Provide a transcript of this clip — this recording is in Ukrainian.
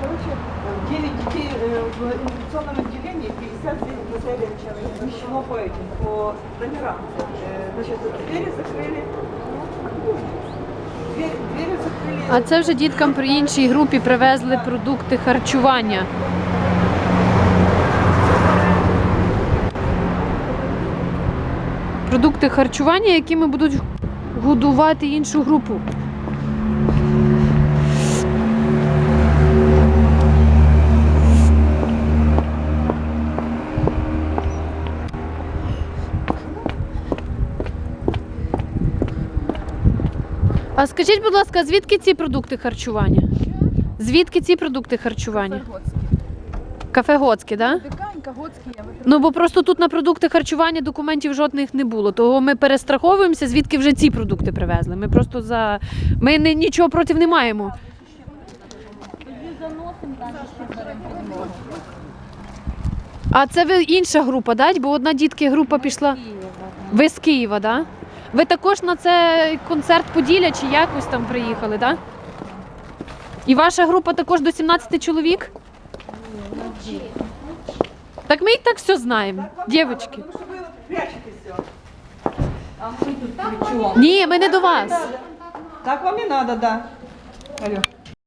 короче, 9 детей э, в инфекционном отделении, 59 детей помещено по этим, по номерам. Э, Значит, двери закрыли. Двери, двери закрыли. А це вже діткам при іншій групі привезли продукти харчування. Продукти харчування, якими будуть годувати іншу групу. А скажіть, будь ласка, звідки ці продукти харчування? Звідки ці продукти харчування? Кафе Гоцьке? Да? Диканька, Гоцький, я Ну бо просто тут на продукти харчування документів жодних не було. Того ми перестраховуємося, звідки вже ці продукти привезли. Ми просто за ми не, нічого проти не маємо. А це ви інша група, да? бо одна дітки група пішла. Ви з Києва, да? Ви також на цей концерт Поділля чи якось там приїхали, да? І ваша група також до 17 чоловік? Так ми і так все знаємо, дівчатки. Ні, ми не до вас. Так вам і треба, да. Алло.